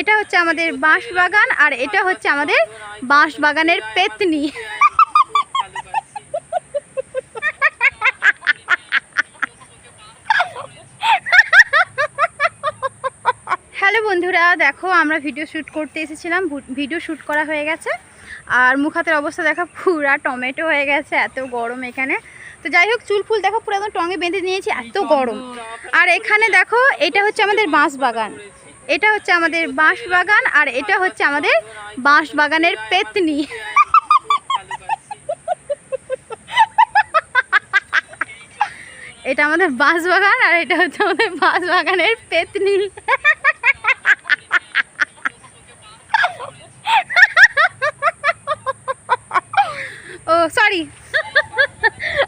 এটা হচ্ছে আমাদের বাঁশ বাগান আর এটা হচ্ছে আমাদের বাঁশ বাগানের পেতনি। হ্যালো বন্ধুরা দেখো আমরা ভিডিও শ্যুট করতে এসেছিলাম। ভিডিও শ্যুট করা হয়ে গেছে। আর মুখ হাতের অবস্থা দেখো পুরা টমেটো হয়ে গেছে এত গরম এখানে। তো যাই হোক চুল ফুল দেখো পুরো একদম টঙে বেঁধে নিয়েছি এত গরম। আর এখানে দেখো এটা হচ্ছে আমাদের বাঁশ বাগান এটা হচ্ছে আমাদের বাঁশ বাগান আর এটা হচ্ছে আমাদের বাঁশ বাগানের পেতনি। এটা আমাদের বাঁশ বাগান আর এটা হচ্ছে আমাদের বাঁশ বাগানের পেতনি। ও সরি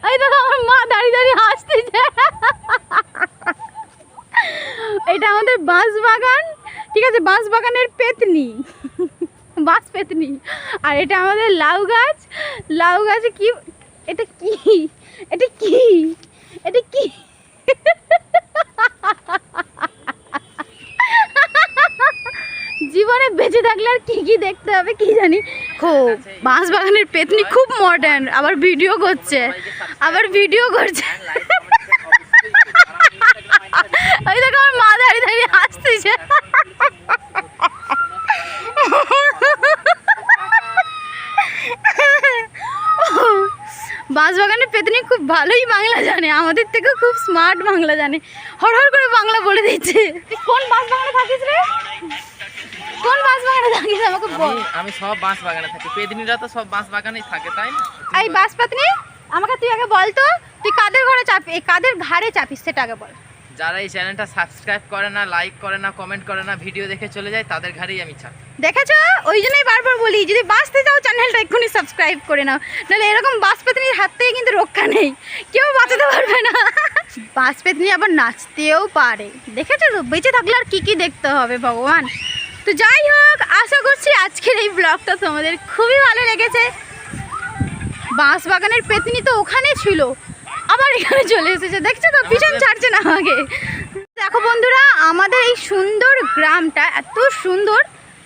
এই আমার মা দাঁড়িয়ে দাঁড়িয়ে এটা আমাদের বাঁশ বাগান ঠিক আছে বাঁশ বাগানের পেতনি। বাঁশ পেতনি। আর এটা আমাদের লাউ গাছ। লাউ গাছে কি, এটা কি? এটা কি? এটা কি? জীবনে বেঁচে থাকলে আর কি কি দেখতে হবে কি জানি। খুব বাঁশ বাগানের পেতনি খুব মডার্ন আবার ভিডিও করছে। আবার ভিডিও করছে। ওই দেখো আমার মা দাঁড়িয়ে দাঁড়িয়ে হাসতেছে। বাঁশবাগানের পেতনি খুব ভালোই বাংলা জানে আমাদের থেকে খুব স্মার্ট বাংলা জানে। হর হর করে বাংলা বলে দিচ্ছে। কোন বাঁশবাগানে থাকিস রে? কোন বাঁশবাগানে থাকিস আমাকে বল। আমি সব বাঁশবাগানে থাকি। পেতনিরা তো সব বাঁশবাগানেই থাকে তাই না? এই বাঁশ পাতনি আমাকে তুই আগে বল তো তুই কাদের ঘরে চাপি এই কাদের ঘাড়ে চাপিস সেটা আগে বল। যারা এই চ্যানেলটা সাবস্ক্রাইব করে না লাইক করে না কমেন্ট করে না ভিডিও দেখে চলে যায়, তাদের ঘাড়েই আমি চাপ দেখেছ? ওই জন্যই বারবার বলি, যদি বাঁচতে চাও চ্যানেলটা এক্ষুনি সাবস্ক্রাইব করে নাও। নাহলে এরকম পেতনির হাত থেকে কিন্তু রক্ষা নেই। কেউ বাঁচাতে পারবে না। বাঁশ পেতনি আবার নাচতেও পারে। দেখেছ তো? বেঁচে থাকলে আর কী কী দেখতে হবে, ভগবান? তো যাই হোক, আশা করছি আজকের এই ব্লগটা তোমাদের খুবই ভালো লেগেছে। বাঁশ বাগানের পেতনি তো ওখানে ছিল। আবার এখানে চলে এসেছে। দেখছ তো? পিছন ছাড়ছে না আমাকে। দেখো বন্ধুরা, আমাদের এই সুন্দর গ্রামটা এত সুন্দর।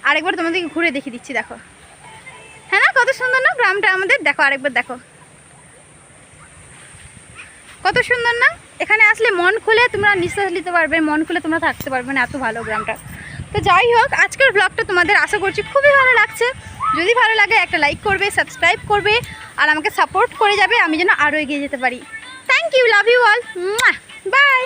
আরেকবার তোমাদেরকে ঘুরে দেখিয়ে দিচ্ছি, দেখো। হ্যাঁ না? কত সুন্দর না গ্রামটা আমাদের? দেখো, আরেকবার দেখো। কত সুন্দর না? এখানে আসলে মন খুলে তোমরা নিঃশ্বাস নিতে পারবে, মন খুলে তোমরা থাকতে পারবে না, এত ভালো গ্রামটা। তো যাই হোক, আজকের ব্লগটা তোমাদের আশা করছি খুবই ভালো লাগছে। যদি ভালো লাগে একটা লাইক করবে সাবস্ক্রাইব করবে, আর আমাকে সাপোর্ট করে যাবে, আমি যেন আরও এগিয়ে যেতে পারি। thank you love you all bye